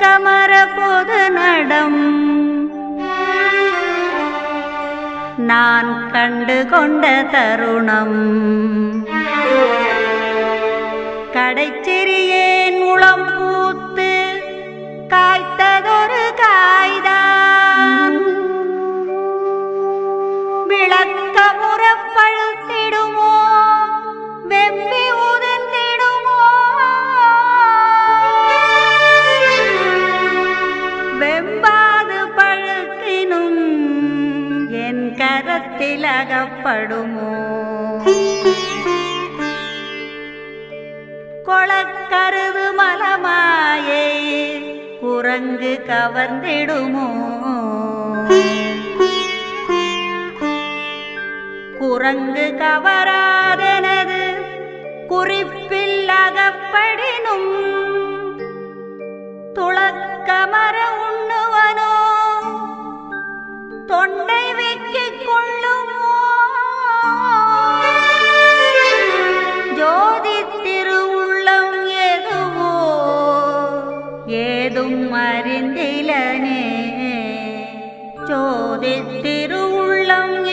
கமர பொது நடம். நான் கண்டு கொண்ட தருணம். கடைச்சிறியேன் உளம் கரத்தில் அகப்படுமோ கொளக்கருது மலமாயே குரங்கு கவர்ந்திடுமோ? குரங்கு கவராதனது കരിന്തിലനെ. ചോദിത്തിരുവുള്ളം